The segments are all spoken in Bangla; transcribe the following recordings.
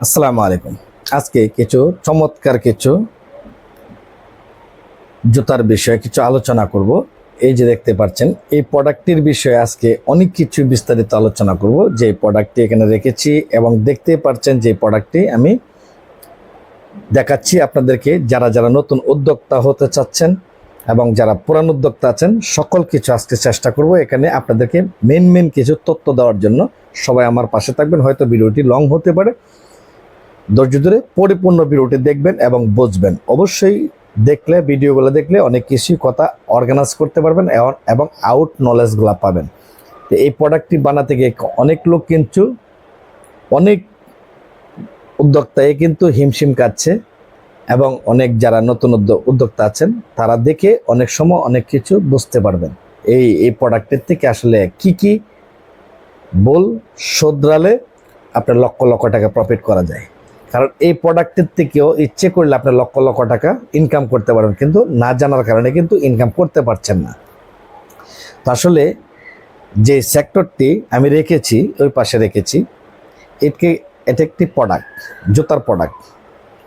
আসসালামু আলাইকুম। আজকে কিছু চমৎকার কিছু জুতার বিষয়ে কিছু আলোচনা করব। এই যে দেখতে পাচ্ছেন, এই প্রোডাক্টটির বিষয়ে আজকে অনেক কিছু বিস্তারিত আলোচনা করব। যে প্রোডাক্টটি এখানে রেখেছি এবং দেখতে পাচ্ছেন যে প্রোডাক্টটি আমি দেখাচ্ছি আপনাদেরকে। যারা যারা নতুন উদ্যোক্তা হতে চাচ্ছেন এবং যারা পুরান উদ্যোক্তা আছেন, সকল কিছু আজকে চেষ্টা করব। এখানে আপনাদেরকে মেন মেন কিছু তথ্য দেওয়ার জন্য। সবাই আমার পাশে থাকবেন, হয়তো ভিডিওটি লং হতে পারে। ধৈর্য ধরে পরিপূর্ণ ভিডিওটি দেখবেন এবং বুঝবেন। অবশ্যই দেখলে, ভিডিওগুলো দেখলে অনেক কিছুই কথা অর্গানাইজ করতে পারবেন এবং- আউট নলেজগুলো পাবেন। তো এই প্রোডাক্টটি বানাতে গিয়ে অনেক লোক কিন্তু, অনেক উদ্যোক্তায় কিন্তু হিমশিম কাটছে এবং অনেক যারা নতুন উদ্যোক্তা আছেন, তারা দেখে অনেক সময় অনেক কিছু বুঝতে পারবেন। এই এই প্রোডাক্টের থেকে আসলে কি কি বল শোধরালে আপনার লক্ষ লক্ষ টাকা প্রফিট করা যায়। কারণ এই প্রোডাক্টের থেকেও ইচ্ছে করলে আপনি লক্ষ লক্ষ টাকা ইনকাম করতে পারবেন কিন্তু না জানার কারণে কিন্তু ইনকাম করতে পারছেন না। তো আসলে যে সেক্টরটি আমি রেখেছি, ওই পাশে রেখেছি এটি এটা একটি প্রোডাক্ট জুতার প্রোডাক্ট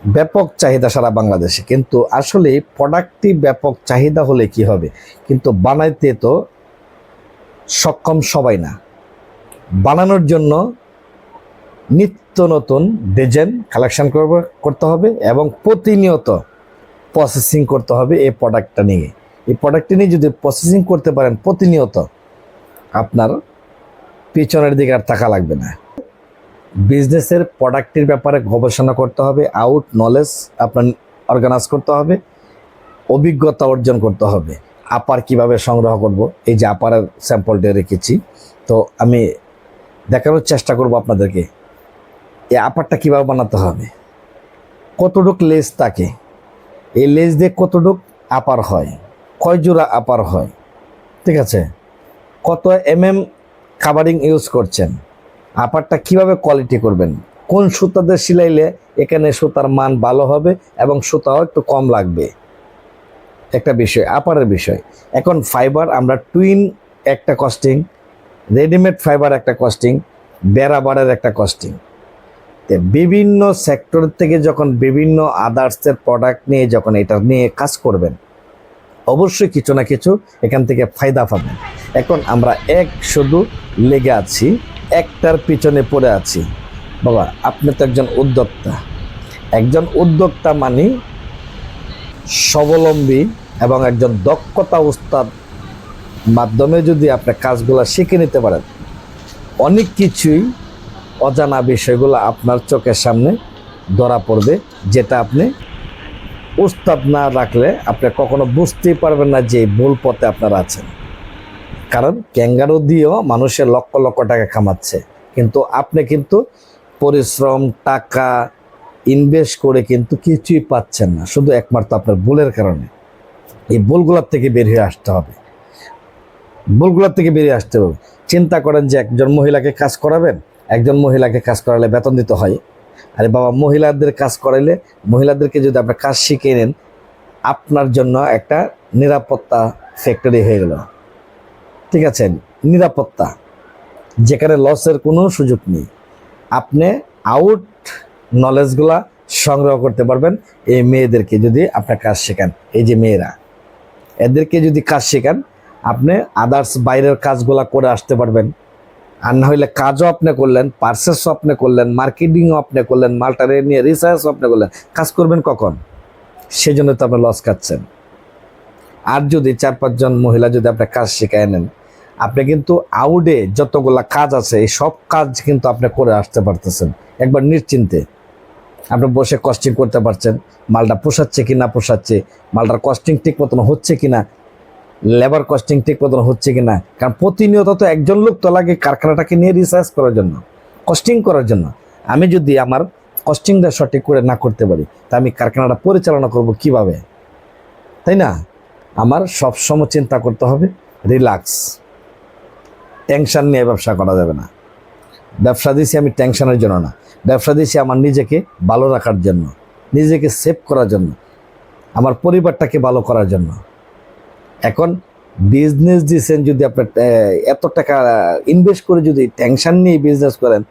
ব্যাপক চাহিদা সারা বাংলাদেশে, কিন্তু আসলে প্রোডাক্টটি ব্যাপক চাহিদা হলে কি হবে? কিন্তু বানাইতে তো সক্ষম সবাই না। বানানোর জন্য নিত্য নতুন ডিজাইন কালেকশন করব, করতে হবে এবং প্রতিনিয়ত প্রসেসিং করতে হবে এই প্রোডাক্টটা নিয়ে। এই প্রোডাক্টটি নিয়ে যদি প্রসেসিং করতে পারেন প্রতিনিয়ত, আপনার পিছনের দিকে আর টাকা লাগবে না। বিজনেসের প্রোডাক্টের ব্যাপারে গবেষণা করতে হবে আউট নলেজ আপনার অর্গানাইজ করতে হবে, অভিজ্ঞতা অর্জন করতে হবে। আপার কীভাবে সংগ্রহ করব, এই যে আপারের স্যাম্পলটা রেখেছি। তো আমি দেখানোর চেষ্টা করব আপনাদেরকে। এই আপারটা কীভাবে বানাতে হবে? কতটুক লেজ থাকে? এই লেজ দিয়ে কতটুক আপার হয়? কয় জোড়া আপার হয়? ঠিক আছে? কত এম এম কাভারিং ইউজ করছেন? আপারটা কীভাবে কোয়ালিটি করবেন? কোন সুতাতে সিলাইলে এখানে সুতার মান ভালো হবে এবং সুতাও একটু কম লাগবে? একটা বিষয়, আপারের বিষয়। এখন ফাইবার আমরা টুইন একটা কস্টিং রেডিমেড ফাইবার একটা কস্টিং বেড়াবারের একটা কস্টিং বিভিন্ন সেক্টর থেকে যখন বিভিন্ন আদার্সের প্রোডাক্ট নিয়ে যখন এটা নিয়ে কাজ করবেন, অবশ্যই কিছু না কিছু এখান থেকে ফায়দা পাবেন। এখন আমরা এক শুধু লেগে আছি, একটার পিছনে পড়ে আছি। বাবা, আপনি তো একজন উদ্যোক্তা। একজন উদ্যোক্তা মানে স্বাবলম্বী এবং একজন দক্ষতা উস্তাদ মাধ্যমে যদি আপনি কাজগুলো শিখে নিতে পারেন, অনেক কিছুই অজানা বিষয়গুলো আপনার চোখের সামনে ধরা পড়বে, যেটা আপনি উস্তাদ না রাখলে আপনি কখনো বুঝতেই পারবেন না যে ভুল পথে আপনারা আছেন। কারণ ক্যাঙ্গারু দিয়েও মানুষের লক্ষ লক্ষ টাকা কামাচ্ছে। কিন্তু আপনি কিন্তু পরিশ্রম, টাকা ইনভেস্ট করে কিন্তু কিছুই পাচ্ছেন না। শুধু একমাত্র আপনার ভুলের কারণে। এই ভুলগুলোর থেকে বের হয়ে আসতে হবে। ভুলগুলোর থেকে বেরিয়ে আসতে হবে। চিন্তা করেন যে একজন মহিলাকে কাজ করাবেন একজন মহিলাকে কাজ করালে বেতন দিতে হয়। আরে বাবা, মহিলাদের কাজ করাইলে মহিলাদেরকে যদি আপনার কাজ শিখিয়ে নেন, আপনার জন্য একটা নিরাপত্তা ফ্যাক্টরি হয়ে গেল। ঠিক আছে, নিরাপত্তা। যেখানে লসের কোনো সুযোগ নেই। আপনি আউট নলেজগুলা সংগ্রহ করতে পারবেন এই মেয়েদেরকে যদি আপনার কাজ শেখান, এই যে মেয়েরা। এদেরকে যদি কাজ শেখান, আপনি আদার্স বাইরের কাজগুলা করে আসতে পারবেন। আর না হইলে কাজও আপনি করলেন পার্সেসও আপনি করলেন মার্কেটিংও আপনি করলেন মালটা নিয়ে রিসার্চও আপনি করলেন। কাজ করবেন কখন? সেজন্য তো আপনি লস খাচ্ছেন। আর যদি চার পাঁচজন মহিলা যদি আপনার কাজ শেখায় নেন, আপনি কিন্তু আউটে যতগুলা কাজ আছে, এই সব কাজ কিন্তু আপনি করে আসতে পারতেছেন। একবার নিশ্চিন্তে। আপনি বসে কস্টিং করতে পারছেন, মালটা পোষাচ্ছে কি না পোষাচ্ছে, মালটার কস্টিং ঠিক মতন হচ্ছে কি না লেবার কস্টিং ঠিক মতন হচ্ছে কি না কারণ প্রতিনিয়ত তো একজন লোক তো লাগে কারখানাটাকে নিয়ে রিসার্চ করার জন্য কস্টিং করার জন্য। আমি যদি আমার কস্টিংটা সঠিক করে না করতে পারি, তা আমি কারখানাটা পরিচালনা করব কীভাবে? তাই না? আমার সবসময় চিন্তা করতে হবে রিল্যাক্স টেনশন নিয়ে ব্যবসা করা যাবে না। ব্যবসা দিয়েছি আমি টেনশনের জন্য না। ব্যবসা দিয়েছি আমার নিজেকে ভালো রাখার জন্য, নিজেকে সেভ করার জন্য, আমার পরিবারটাকে ভালো করার জন্য। এখন বিজনেস দিয়েছেন যদি আপনার এত টাকা ইনভেস্ট করে যদি টেনশন নিয়ে বিজনেস করেন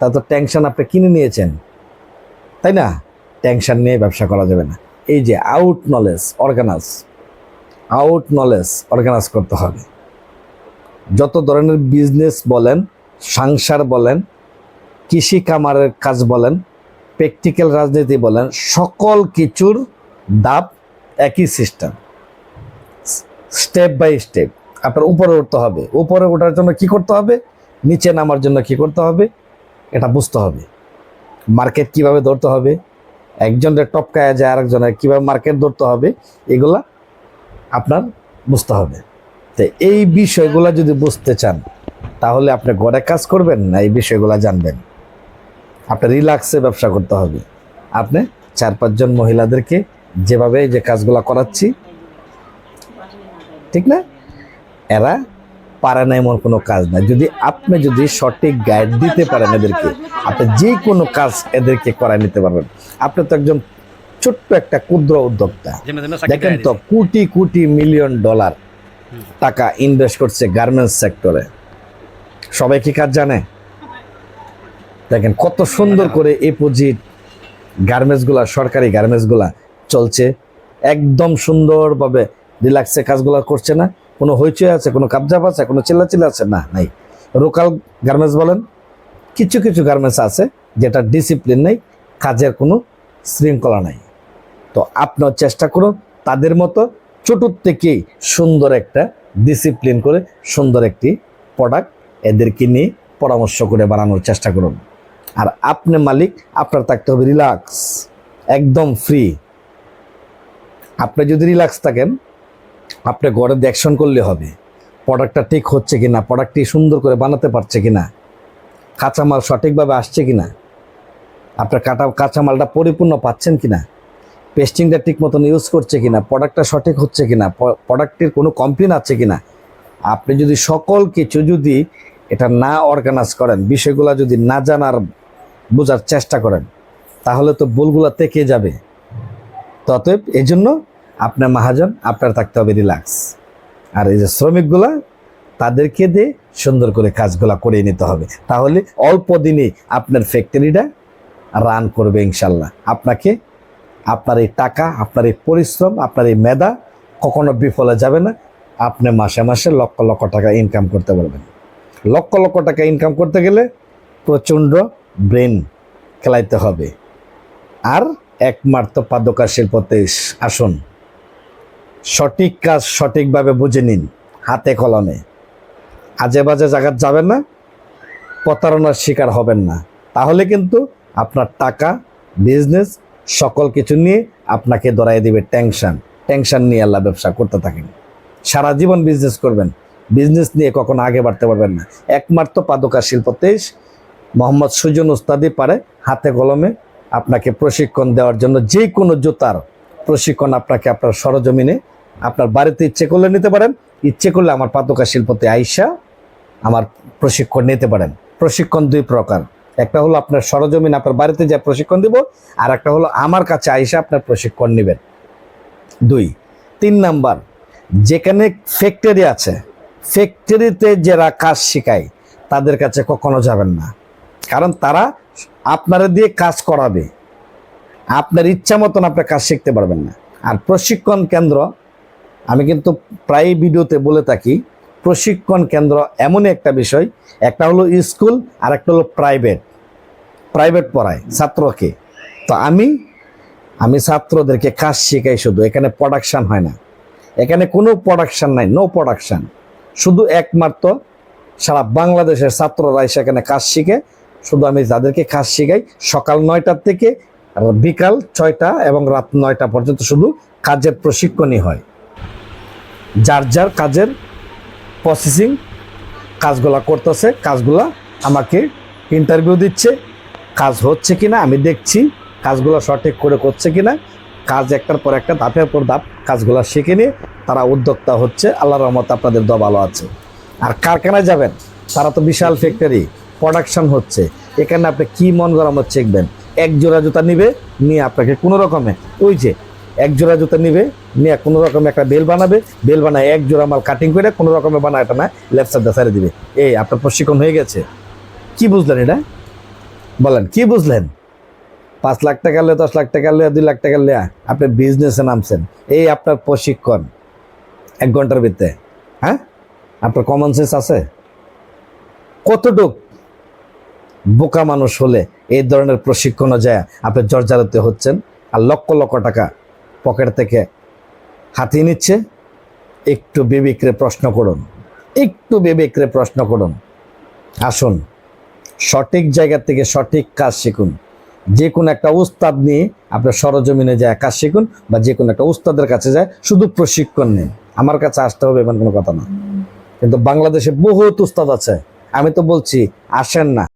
তা তো টেনশন আপনি কিনে নিয়েছেন। তাই না? টেনশন নিয়ে ব্যবসা করা যাবে না। এই যে out knowledge organise out knowledge organise করতে হবে। যত ধরনের বিজনেস বলেন, সংসার বলেন, কৃষি কামারের কাজ বলেন প্র্যাকটিক্যাল রাজনীতি বলেন, সকল কিছুর দাপ একই সিস্টেম স্টেপ বাই স্টেপ। আপনার উপরে উঠতে হবে। উপরে ওঠার জন্য কি করতে হবে? নিচে নামার জন্য কি করতে হবে? এটা বুঝতে হবে। মার্কেট কীভাবে ধরতে হবে? একজনের টপকায় যায় আরেকজনের কীভাবে মার্কেট ধরতে হবে? এগুলা আপনার বুঝতে হবে। তো এই বিষয়গুলো যদি বুঝতে চান, তাহলে আপনি ঘরে কাজ করবেন না এই বিষয়গুলো জানবেন। আপনার রিল্যাক্সে ব্যবসা করতে হবে। আপনি চার পাঁচজন মহিলাদেরকে যেভাবে যে কাজগুলো করাচ্ছি ঠিক না? এরা পারে না এমন কোনো কাজ না যদি আপনি যদি সঠিক গাইড দিতে পারেন এদেরকে আপনি যে কোনো কাজ এদেরকে করায় নিতে পারবেন। আপনি তো একজন ছোট্ট একটা ক্ষুদ্র উদ্যোক্তা। দেখেন তো কোটি কোটি মিলিয়ন ডলার টাকা ইনভেস্ট করছে গার্মেন্টস সেক্টরে সবাই কি কাজ জানে? দেখেন কত সুন্দর করে এই পুঁজি গার্মেন্টসগুলা সরকারি গার্মেন্টসগুলা চলছে। একদম সুন্দরভাবে রিল্যাক্সে কাজগুলো করছে না। কোনো হইচই আছে, কোনো কাবজাব আছে, কোনো চিল্লাচিল্লা আছে? না, নাই। লোকাল গার্মেন্টস বলেন, কিছু কিছু গার্মেন্টস আছে যেটা ডিসিপ্লিন নেই, কাজের কোনো শৃঙ্খলা নাই। তো আপনার চেষ্টা করুন তাদের মতো ছোটোর থেকেই সুন্দর একটা ডিসিপ্লিন করে, সুন্দর একটি প্রোডাক্ট এদেরকে নিয়ে পরামর্শ করে বানানোর চেষ্টা করুন। আর আপনি মালিক, আপনার থাকতে হবে রিল্যাক্স একদম ফ্রি আপনি যদি রিল্যাক্স থাকেন আপনি ঘরে দেখশন করলে হবে। প্রোডাক্টটা ঠিক হচ্ছে কিনা প্রোডাক্টটি সুন্দর করে বানাতে পারছে কিনা, কাঁচামাল সঠিকভাবে আসছে কিনা, আপনার কাটা, কাঁচামালটা পরিপূর্ণ পাচ্ছেন কিনা পেস্টিংটা ঠিক মতন ইউজ করছে কিনা প্রোডাক্টটা সঠিক হচ্ছে কিনা প্রোডাক্টের কোনো কমপ্লেন আছে কিনা, আপনি যদি সকল কিছু যদি এটা না অর্গানাইজ করেন, বিষয়গুলো যদি না জানার বোঝার চেষ্টা করেন, তাহলে তো ভুলগুলো থেকে যাবে। ততএব অতএব এই জন্য আপনার মহাজন, আপনার থাকতে হবে রিল্যাক্স আর এই যে শ্রমিকগুলা, তাদেরকে দিয়ে সুন্দর করে কাজগুলা করে নিতে হবে। তাহলে অল্প দিনে আপনার ফ্যাক্টরিটা রান করবে ইনশাল্লাহ আপনাকে, আপনার এই টাকা, আপনার এই পরিশ্রম, আপনার এই মেধা কখনো বিফলে যাবে না। আপনি মাসে মাসে লক্ষ লক্ষ টাকা ইনকাম করতে পারবেন। লক্ষ লক্ষ টাকা ইনকাম করতে গেলে প্রচণ্ড ব্রেন খেলাইতে হবে। আর একমাত্র পাদকা শিল্পতে আসুন। সঠিক কাজ সঠিকভাবে বুঝে নিন, হাতে কলমে। আজে বাজে জায়গায় যাবেন না, প্রতারণার শিকার হবেন না। তাহলে কিন্তু আপনার টাকা বিজনেস সকল কিছু নিয়ে আপনাকে দরাই দিবে টেনশন টেনশন নিয়ে আল্লাহ ব্যবসা করতে থাকেন। সারা জীবন বিজনেস করবেন। বিজনেস নিয়ে কখনো আগে বাড়তে পারবেন না। একমাত্র পাদুকা শিল্প তেইশ মোহাম্মদ সুজন উস্তাদি পারে হাতে কলমে আপনাকে প্রশিক্ষণ দেওয়ার জন্য যে কোনো জুতার প্রশিক্ষণ আপনাকে আপনার সরজমিনে আপনার বাড়িতে ইচ্ছে করলে নিতে পারেন, ইচ্ছে করলে আমার পাদকা শিল্পতে আইসা আমার প্রশিক্ষণ নিতে পারেন। প্রশিক্ষণ দুই প্রকার। একটা হলো আপনার সরজমিন আপনার বাড়িতে যা প্রশিক্ষণ দিব, আর একটা হলো আমার কাছে আইসা আপনার প্রশিক্ষণ নেবেন। দুই। তিন নাম্বার, যেখানে ফ্যাক্টরি আছে ফ্যাক্টরিতে যারা কাজ শেখায়, তাদের কাছে কখনো যাবেন না। কারণ তারা আপনারা দিয়ে কাজ করাবে। আপনার ইচ্ছা মতন আপনি কাজ শিখতে পারবেন না। আর প্রশিক্ষণ কেন্দ্র আমি কিন্তু প্রায় ভিডিওতে বলে থাকি, প্রশিক্ষণ কেন্দ্র এমনই একটা বিষয়, একটা হলো স্কুল আর একটা হলো প্রাইভেট প্রাইভেট পড়ায় ছাত্রকে। তো আমি আমি ছাত্রদেরকে কাজ শেখাই শুধু, এখানে প্রোডাকশান হয় না। এখানে কোনো প্রোডাকশান নাই নো প্রোডাকশান শুধু একমাত্র সারা বাংলাদেশের ছাত্ররা সেখানে কাজ শিখে, শুধু আমি যাদেরকে কাজ শিখাই, সকাল নয়টার থেকে বিকাল ছয়টা এবং রাত নয়টা পর্যন্ত শুধু কাজের প্রশিক্ষণই হয়। যার যার কাজের প্রসেসিং কাজগুলা করতেছে, কাজগুলা আমাকে ইন্টারভিউ দিচ্ছে, কাজ হচ্ছে কি না আমি দেখছি, কাজগুলো সঠিক করে করছে কিনা, কাজ একটার পর একটা, ধাপের পর ধাপ কাজগুলো শিখে নিয়ে তারা উদ্যোক্তা হচ্ছে, আল্লাহর রহমত আপনাদের দ ভালো আছে। আর কারখানায় যাবেন, তারা তো বিশাল ফ্যাক্টরি প্রোডাকশন হচ্ছে, এখানে আপনি কি মন গরমত শিখবেন এক জোড়া জুতা নিবে, নিয়ে আপনাকে কোনো রকমে, ওই যে, এক জোড়া জুতা নিবে নিয়ে কোনো রকমে একটা বেল বানাবে, বেল বানায় এক জোড়া মাল কাটিং করে কোনো রকমে বানায় এটা না লেফট সাইড সাইডে দিবে। এই, আপনার প্রশিক্ষণ হয়ে গেছে। কি বুঝলেন এটা? বলেন, কি বুঝলেন? পাঁচ লাখ টাকা লে দশ লাখ টাকা লে দুই লাখ টাকা লে আপনি বিজনেসে নামছেন। এই আপনার প্রশিক্ষণ, এক ঘণ্টার ভিতরে। হ্যাঁ? আপনার কমন সেন্স আছে? কতটুক বোকা মানুষ হলে এই ধরনের প্রশিক্ষণও যায়, আপনি জর্জারতে হচ্ছেন। আর লক্ষ লক্ষ টাকা পকেট থেকে হাতিয়ে নিচ্ছে। একটু বিবেকরে প্রশ্ন করুন। একটু বিবেকরে প্রশ্ন করুন। আসুন, সঠিক জায়গা থেকে সঠিক কাজ শিখুন। যে কোনো একটা উস্তাদ নিয়ে আপনার সরজমিনে যায়, কাজ শিখুন বা যে কোনো একটা উস্তাদের কাছে যায়, শুধু প্রশিক্ষণ নিন। আমার কাছে আসতে হবে এমন কোনো কথা না। কিন্তু বাংলাদেশে বহুত উস্তাদ আছে। আমি তো বলছি, আসেন না।